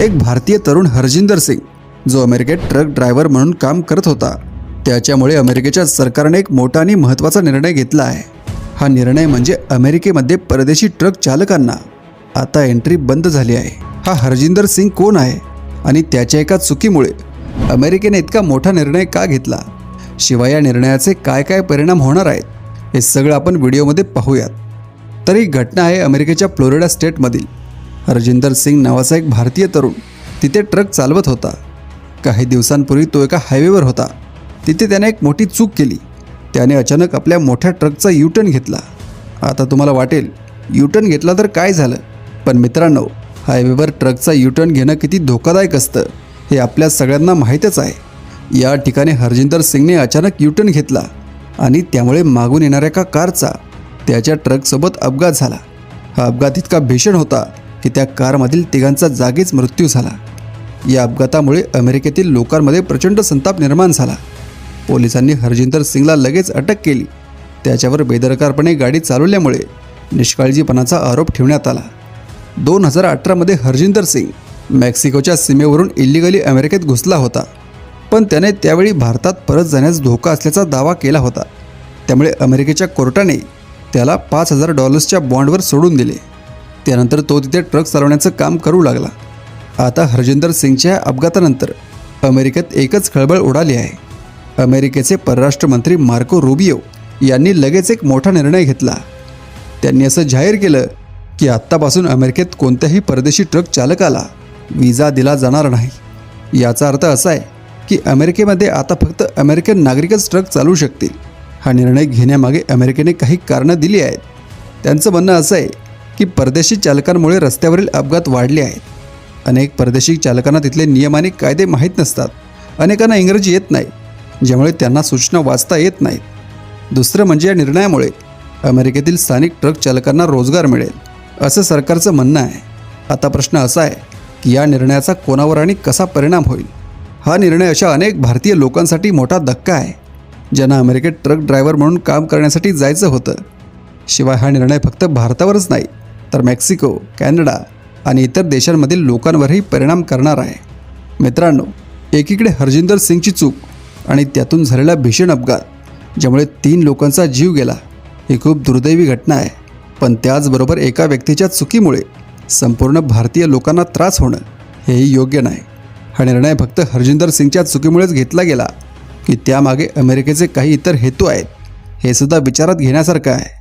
एक भारतीय तरुण हरजिंदर सिंग जो अमेरिकेत ट्रक ड्रायव्हर म्हणून काम करत होता. त्याच्यामुळे अमेरिकेच्या सरकारने एक मोठा आणि महत्त्वाचा निर्णय घेतला आहे. हा निर्णय म्हणजे अमेरिकेमध्ये परदेशी ट्रक चालकांना आता एंट्री बंद झाली आहे. हा हरजिंदर सिंग कोण आहे? आणि त्याच्या एका चुकीमुळे अमेरिकेने इतका मोठा निर्णय का घेतला? शिवाय या निर्णयाचे काय काय परिणाम होणार आहेत? हे सगळं आपण व्हिडिओमध्ये पाहूयात. तर ही घटना आहे अमेरिकेच्या फ्लोरिडा स्टेटमधील. हरजिंदर सिंग नावाचा एक भारतीय तरुण तिथे ट्रक चालवत होता. काही दिवसांपूर्वी तो एका हायवेवर होता. तिथे त्याने एक मोठी चूक केली. त्याने अचानक आपल्या मोठ्या ट्रकचा यूटर्न घेतला. आता तुम्हाला वाटेल यूटर्न घेतला तर काय झालं? पण मित्रांनो हायवेवर ट्रकचा यूटर्न घेणं किती धोकादायक असतं हे आपल्या सगळ्यांना माहीतच आहे. या ठिकाणी हरजिंदर सिंगने अचानक यूटर्न घेतला आणि त्यामुळे मागून येणाऱ्या एका कारचा त्याच्या ट्रकसोबत अपघात झाला. हा अपघात इतका भीषण होता की त्या कारमधील तिघांचा जागीच मृत्यू झाला. या अपघातामुळे अमेरिकेतील लोकांमध्ये प्रचंड संताप निर्माण झाला. पोलिसांनी हरजिंदर सिंगला लगेच अटक केली. त्याच्यावर बेदरकारपणे गाडी चालवल्यामुळे निष्काळजीपणाचा आरोप ठेवण्यात आला. दोन हजार अठरामध्ये हरजिंदर सिंग मेक्सिकोच्या सीमेवरून इल्लिगली अमेरिकेत घुसला होता. पण त्याने त्यावेळी भारतात परत जाण्यास धोका असल्याचा दावा केला होता. त्यामुळे अमेरिकेच्या कोर्टाने त्याला पाच हजार डॉलर्सच्या बॉन्डवर सोडून दिले. त्यानंतर तो तिथे ट्रक चालवण्याचं काम करू लागला. आता हरजिंदर सिंगच्या अपघातानंतर अमेरिकेत एकच खळबळ उडाली आहे. अमेरिकेचे परराष्ट्र मंत्री मार्को रुबियो यांनी लगेच एक मोठा निर्णय घेतला. त्यांनी असं जाहीर केलं की आत्तापासून अमेरिकेत कोणत्याही परदेशी ट्रक चालकाला विजा दिला जाणार नाही. याचा अर्थ असा आहे की अमेरिकेमध्ये आता फक्त अमेरिकन नागरिकच ट्रक चालवू शकतील. हा निर्णय घेण्यामागे अमेरिकेने काही कारणं दिली आहेत. त्यांचं म्हणणं असं आहे की परदेशी चालकांमुळे रस्त्यावरील अपघात वाढले आहेत. अनेक परदेशी चालकांना तिथले नियम आणि कायदे माहीत नसतात. अनेकांना इंग्रजी येत नाही ज्यामुळे त्यांना सूचना वाचता येत नाहीत. दुसरं म्हणजे या निर्णयामुळे अमेरिकेतील स्थानिक ट्रक चालकांना रोजगार मिळेल असं सरकारचं म्हणणं आहे. आता प्रश्न असा आहे की या निर्णयाचा कोणावर आणि कसा परिणाम होईल? हा निर्णय अशा अनेक भारतीय लोकांसाठी मोठा धक्का आहे ज्यांना अमेरिकेत ट्रक ड्रायव्हर म्हणून काम करण्यासाठी जायचं होतं. शिवाय हा निर्णय फक्त भारतावरच नाही तर मेक्सिको कॅनडा आणि इतर देशांमधील लोकांवरही परिणाम करणार आहे. मित्रांनो एकीकडे हरजिंदर सिंगची चूक आणि त्यातून झालेला भीषण अपघात ज्यामुळे तीन लोकांचा जीव गेला ही खूप दुर्दैवी घटना आहे. पण त्याचबरोबर एका व्यक्तीच्या चुकीमुळे संपूर्ण भारतीय लोकांना त्रास होणं हेही योग्य नाही. हा निर्णय फक्त हरजिंदर सिंगच्या चुकीमुळेच घेतला गेला की त्यामागे अमेरिकेचे काही इतर हेतू आहेत हे सुद्धा विचारात घेण्यासारखं आहे.